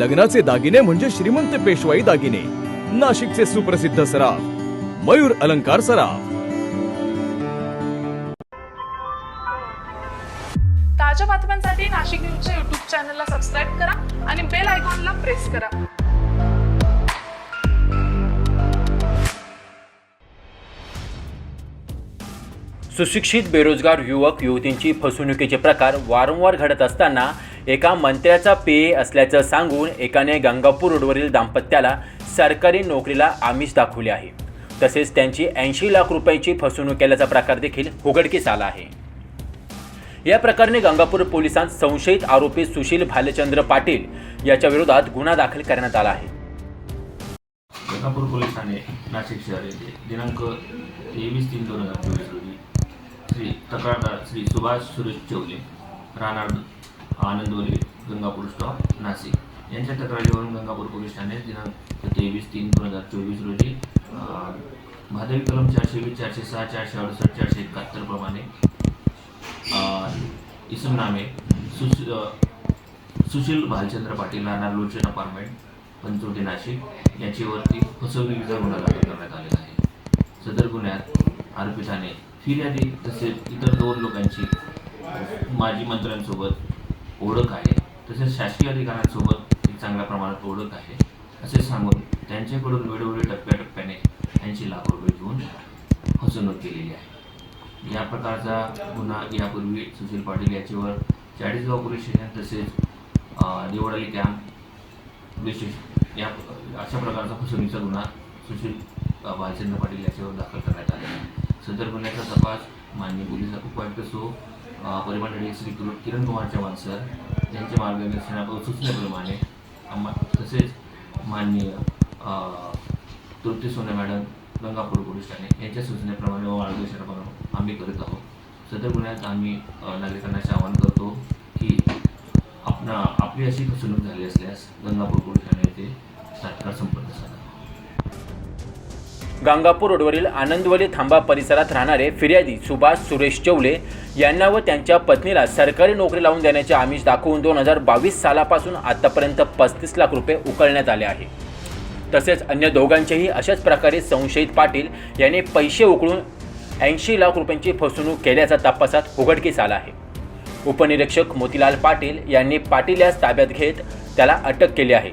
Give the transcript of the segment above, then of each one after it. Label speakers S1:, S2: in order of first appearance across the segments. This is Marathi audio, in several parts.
S1: लग्नाचे दागिने म्हणजे श्रीमंत पेशवाई दागिने. नाशिकचे सुप्रसिद्ध सराफ मयूर अलंकार सराफ.
S2: ताज्या बातम्यांसाठी नाशिक न्यूजच्या युट्यूब चॅनलला सबस्क्राईब करा आणि बेल आयकॉनला प्रेस करा.
S3: सुशिक्षित बेरोजगार युवक युवतींची फसवणुकीचे प्रकार वारंवार घडत असताना एका मंत्र्याचा पेय असल्याचं सांगून एकाने गंगापूर रोडवरील दाम्पत्याला सरकारी नोकरीला आमिष दाखवले आहे. तसेच त्यांची ऐंशी लाख रुपयांची फसवणूक केल्याचा प्रकार देखील उघडकीस आला आहे. या प्रकरणी गंगापूर पोलिसांत संशयित आरोपी सुशील भालचंद्र पाटील याच्या विरोधात गुन्हा दाखल करण्यात आला आहे.
S4: गंगापूर पोलीस ठाणे नाशिक शहर येथे दिनांक तेवीस तीन दोन हजार चोवीस रोजी श्री तक्रारदार श्री सुभाष सुरेश चौले राहणार आनंदवली गंगापूर स्टॉप नाशिक. यांच्या तक्रारीवरून गंगापूर पोलीस ठाणे दिनांक तेवीस तीन दोन हजार चोवीस रोजी अं, भादवी कलम चारशे वीस चारशे सहा चारशे अडुसष्ट चारशे एकाहत्तर प्रमाणे इसमनामे इसम नामे सुश सुशील भालचंद्र पाटील राहणार लोचन अपार्टमेंट पंचवटी नाशिक याच्यावरती फसवणुकीचा गुन्हा दाखल करण्यात आलेला आहे. सदर गुन्ह्यात आरोपिताने फिर्यादी तसेच इतर दोन लोकांची माजी मंत्र्यांसोबत ओळख आहे. तसेच शासकीय अधिकाऱ्यांसोबत एक चांगल्या प्रमाणात ओळख आहे. असे सांगून त्यांच्याकडून वेळोवेळी टप्प्याटप्प्याने त्यांची लाख रुपये घेऊन फसवणूक केलेली आहे. या प्रकारचा गुन्हा यापूर्वी सुशील पाटील याच्यावर चाळीसगाव पोलीस स्टेशन तसेच अं, कॅम्प विशेष या अशा प्रकारचा फसवणुकीचा गुन्हा सुशील भालचंद्र पाटील याच्यावर दाखल करण्यात आला आहे. सदर गुन्ह्याचा तपास माननीय पोलीस उपायुक्त सो परिवहन आणि श्री किरण किरण कुमार चव्हाण सर यांच्या मार्गदर्शना सूचनेप्रमाणे आम्हा तसेच माननीय तृप्ती सोने मॅडम गंगापूर पोलीस ठाणे यांच्या सूचनेप्रमाणे व मार्गदर्शनाप्रमाणे आम्ही करत आहोत. सदर गुन्ह्यात आम्ही नागरिकांना असे आवाहन करतो की आपणा आपली अशी फसवणूक झाली असल्यास गंगापूर पोलीस ठाणे येथे तात्काळ संपर्क साधा.
S3: गंगापूर रोडवरील आनंदवली थांबा परिसरात राहणारे फिर्यादी सुभाष सुरेश चौले यांना व त्यांच्या पत्नीला सरकारी नोकरी लावून देण्याचे आमिष दाखवून दोन हजार बावीस सालापासून आतापर्यंत पस्तीस लाख रुपये उकळण्यात आले आहे. तसेच अन्य दोघांचेही अशाच प्रकारे संशयित पाटील यांनी पैसे उकळून ऐंशी लाख रुपयांची फसवणूक केल्याचा तपासात उघडकीस आला आहे. उपनिरीक्षक मोतीलाल पाटील यांनी पाटील यास ताब्यात घेत त्याला अटक केली आहे.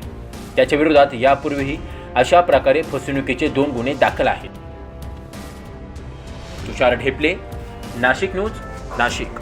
S3: त्याच्या विरोधात यापूर्वीही अशा प्रकारे फसवणुकीचे दोन गुन्हे दाखल आहेत. तुषार ढेपले नाशिक न्यूज नाशिक.